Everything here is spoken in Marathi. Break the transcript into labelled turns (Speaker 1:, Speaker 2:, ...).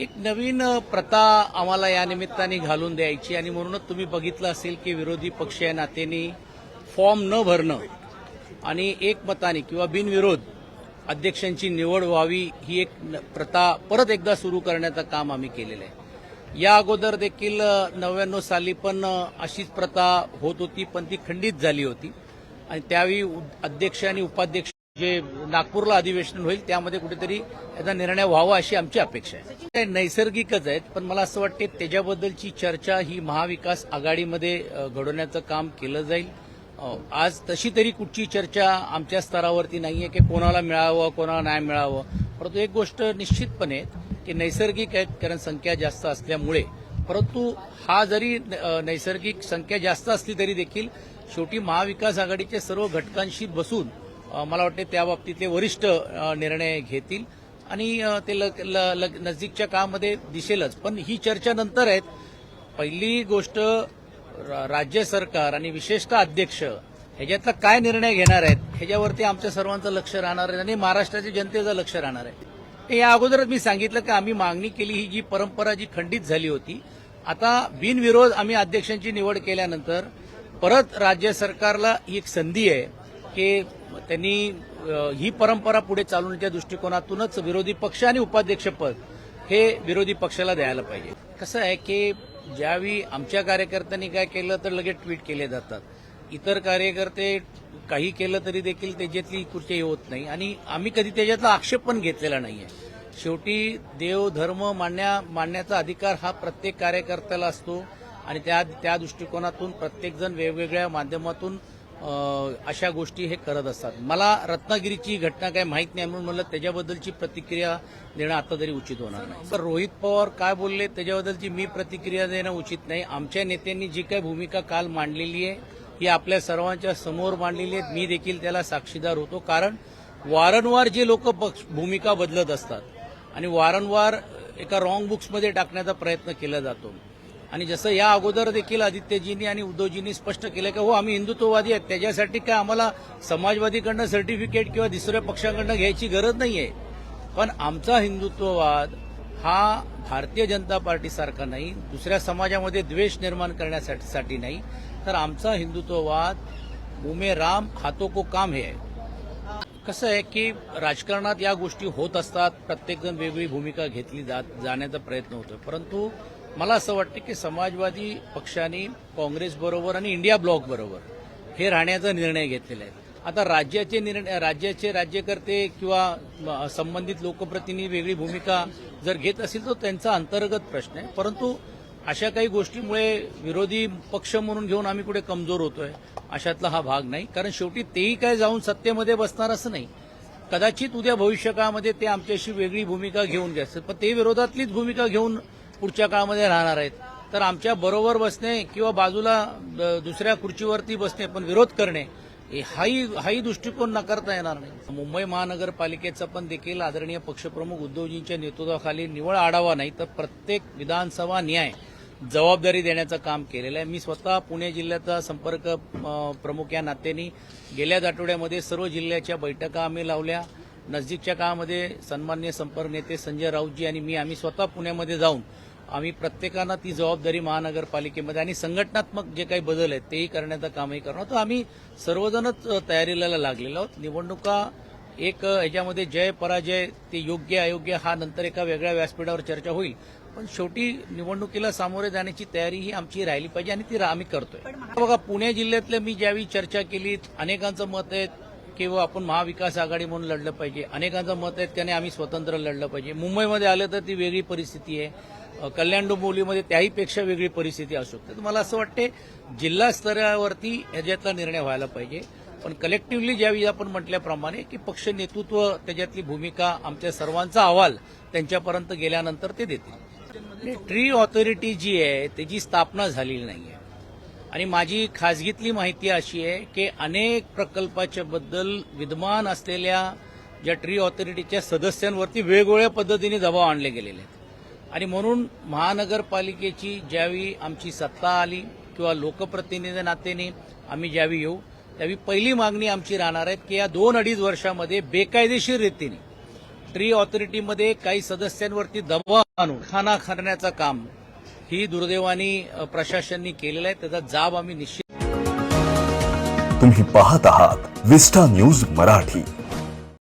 Speaker 1: एक नवीन प्रथा आम्हाला या निमित्ताने घालून द्यायची आणि म्हणूनच तुम्ही बघितलं असेल की विरोधी पक्ष या नात्याने फॉर्म न भरणं आणि एकमताने किंवा बिनविरोध अध्यक्षांची निवड व्हावी ही एक न- प्रथा परत एकदा सुरू करण्याचं काम आम्ही केलेलं आहे. या अगोदर देखील नव्याण्णव साली पण अशीच प्रथा होत होती पण ती खंडित झाली होती. आणि त्यावेळी अध्यक्ष आणि उपाध्यक्ष जे नागपूरला अधिवेशन होईल त्यामध्ये कुठेतरी याचा निर्णय व्हावा अशी आमची अपेक्षा आहे. नैसर्गिकच आहेत पण मला असं वाटते त्याच्याबद्दलची चर्चा ही महाविकास आघाडीमध्ये घडवण्याचं काम केलं जाईल. आज तशी तरी कुठची चर्चा आमच्या स्तरावरती नाहीये की कोणाला मिळावं कोणाला नाही मिळावं. परंतु एक गोष्ट निश्चितपणे की नैसर्गिक आहेत कारण संख्या जास्त असल्यामुळे. परंतु हा जरी नैसर्गिक संख्या जास्त असली तरी देखील शेवटी महाविकास आघाडीच्या सर्व घटकांशी बसून मला वाटते त्या बाबतीतले वरिष्ठ निर्णय घेतील. आणि ते ल- ल- ल- नजीकच्या काळामध्ये दिसेलच. पण ही चर्चा नंतर आहेत. पहिली गोष्ट राज्य सरकार आणि विशेषतः अध्यक्ष ह्याच्यातला काय निर्णय घेणार आहेत ह्याच्यावरती आमच्या सर्वांचं लक्ष राहणार आहे आणि महाराष्ट्राच्या जनतेचं लक्ष राहणार आहे. ते या अगोदरच मी सांगितलं की आम्ही मागणी केली ही जी परंपरा जी खंडित झाली होती आता बिनविरोध आम्ही अध्यक्षांची निवड केल्यानंतर परत राज्य सरकारला ही एक संधी आहे. की त्यांनी ही परंपरा पुढे चालवण्याच्या दृष्टिकोनातूनच विरोधी पक्ष आणि उपाध्यक्षपद हे विरोधी पक्षाला द्यायला पाहिजे. कसं आहे की ज्यावेळी आमच्या कार्यकर्त्यांनी काय केलं तर लगेच ट्विट केले जातात. इतर कार्यकर्ते काही केलं तरी देखील त्याच्यातली कृती होत नाही आणि आम्ही कधी त्याच्यातला आक्षेप पण घेतलेला नाहीये. शेवटी देव धर्म मांडण्या मांडण्याचा अधिकार हा प्रत्येक कार्यकर्त्याला असतो आणि त्या त्या दृष्टिकोनातून प्रत्येकजण वेगवेगळ्या माध्यमातून अशा गोष्टी हे करत असतात. मला रत्नागिरीची घटना काय माहीत नाही म्हणून म्हणलं त्याच्याबद्दलची प्रतिक्रिया देणं आता तरी उचित होणार नाही. तर रोहित पवार काय बोलले त्याच्याबद्दलची मी प्रतिक्रिया देणं उचित नाही. आमच्या नेत्यांनी जी काही भूमिका काल मांडलेली आहे ही आपल्या सर्वांच्या समोर मांडलेली आहे मी देखील त्याला साक्षीदार होतो कारण वारंवार जे लोक भूमिका बदलत असतात आणि वारंवार एका रॉंग बुक्समध्ये टाकण्याचा प्रयत्न केला जातो. आणि जसं या अगोदर देखील आदित्यजींनी आणि उद्धवजींनी स्पष्ट केलं की हो आम्ही हिंदुत्ववादी आहेत. त्याच्यासाठी काय आम्हाला समाजवादीकडनं सर्टिफिकेट किंवा दुसऱ्या पक्षाकडनं घ्यायची गरज नाहीये. पण आमचा हिंदुत्ववाद हा भारतीय जनता पार्टीसारखा नाही दुसऱ्या समाजामध्ये द्वेष निर्माण करण्यासाठी साठी नाही. तर आमचा हिंदुत्ववाद उमे राम हातो को काम हे आहे. कसं आहे की राजकारणात या गोष्टी होत असतात प्रत्येकजण वेगळी भूमिका घेतली जात जाण्याचा प्रयत्न होतो परंतु मला असं वाटतं की समाजवादी पक्षाने काँग्रेसबरोबर आणि इंडिया ब्लॉक बरोबर हे राहण्याचा निर्णय घेतलेला आहे. आता राज्याचे निर्णय राज्याचे राज्यकर्ते किंवा संबंधित लोकप्रतिनिधी वेगळी भूमिका जर घेत असतील तर त्यांचा अंतर्गत प्रश्न आहे. परंतु अशा काही गोष्टीमुळे विरोधी पक्ष म्हणून घेऊन आम्ही कुठे कमजोर होतोय अशातला हा भाग नाही. कारण शेवटी तेही काय जाऊन सत्तेमध्ये बसणार असं नाही. कदाचित उद्या भविष्यकाळामध्ये ते आमच्याशी वेगळी भूमिका घेऊन घ्यायचं पण ते विरोधातलीच भूमिका घेऊन पुढच्या काळामध्ये राहणार आहेत. तर आमच्या बरोबर बसणे किंवा बाजूला दुसऱ्या खुर्चीवरती बसणे पण विरोध करणे हाही हाही दृष्टिकोन नाकारता येणार नाही. मुंबई महानगरपालिकेचा पण देखील आदरणीय पक्षप्रमुख उद्धवजींच्या नेतृत्वाखाली निवळ आढावा नाही तर प्रत्येक विधानसभा न्याय जबाबदारी देण्याचं काम केलेलं आहे. मी स्वतः पुणे जिल्ह्याचा संपर्क प्रमुख या नात्याने गेल्याच आठवड्यामध्ये सर्व जिल्ह्याच्या बैठका आम्ही लावल्या. नजदीकच्या काळामध्ये सन्मान्य संपर्क नेते संजय राऊतजी आणि मी आम्ही स्वतः पुण्यामध्ये जाऊन आम्ही प्रत्येकानं ती जबाबदारी महानगरपालिकेमध्ये आणि संघटनात्मक जे काही बदल आहेत तेही करण्याचं कामही करणार तर आम्ही सर्वजणच तयारीला लागलेलो आहोत. निवडणुका एक अ, ह्याच्यामध्ये जय पराजय ते योग्य अयोग्य हा नंतर एका वेगळ्या व्यासपीठावर चर्चा होईल. पण शेवटी निवडणुकीला सामोरे जाण्याची तयारी ही आमची राहिली पाहिजे आणि ती आम्ही करतोय. बघा पुणे जिल्ह्यातले मी ज्यावेळी चर्चा केली अनेकांचं मत आहे किंवा आपण महाविकास आघाडी म्हणून लढलं पाहिजे. अनेकांचं मत आहे की नाही आम्ही स्वतंत्र लढलं पाहिजे. मुंबईमध्ये आलं तर ती वेगळी परिस्थिती आहे. कल्याण डोंबिवलीमध्ये त्याहीपेक्षा वेगळी परिस्थिती असू शकते. तर मला असं वाटते जिल्हा स्तरावरती ह्याच्यातला निर्णय व्हायला पाहिजे. पण कलेक्टिव्हली ज्यावेळी आपण म्हटल्याप्रमाणे की पक्ष नेतृत्व त्याच्यातली भूमिका आमच्या सर्वांचा अहवाल त्यांच्यापर्यंत गेल्यानंतर ते देतील. म्हणजे ट्री ऑथॉरिटी जी आहे त्याची स्थापना झालेली नाही आहे आणि माझी खाजगीतली माहिती अशी आहे की अनेक प्रकल्पाच्या बद्दल विद्यमान असलेल्या ज्या ट्री ऑथॉरिटीच्या सदस्यांवरती वेगवेगळ्या पद्धतीने दबाव आणले गेलेले आहेत. आणि म्हणून महानगरपालिकेची ज्यावेळी आमची सत्ता आली किंवा लोकप्रतिनिधी नात्याने आम्ही ज्यावेळी येऊ त्यावेळी पहिली मागणी आमची राहणार आहे की या दोन अडीच वर्षामध्ये बेकायदेशीर रीतीने ट्री ऑथॉरिटीमध्ये काही सदस्यांवरती दबाव आणून खाना करण्याचं काम ही दुर्दैवानी अ, प्रशासनाने केलेलं आहे. त्याचा जाब आम्ही निश्चित
Speaker 2: तुम्ही पाहत आहात विस्टा न्यूज मराठी.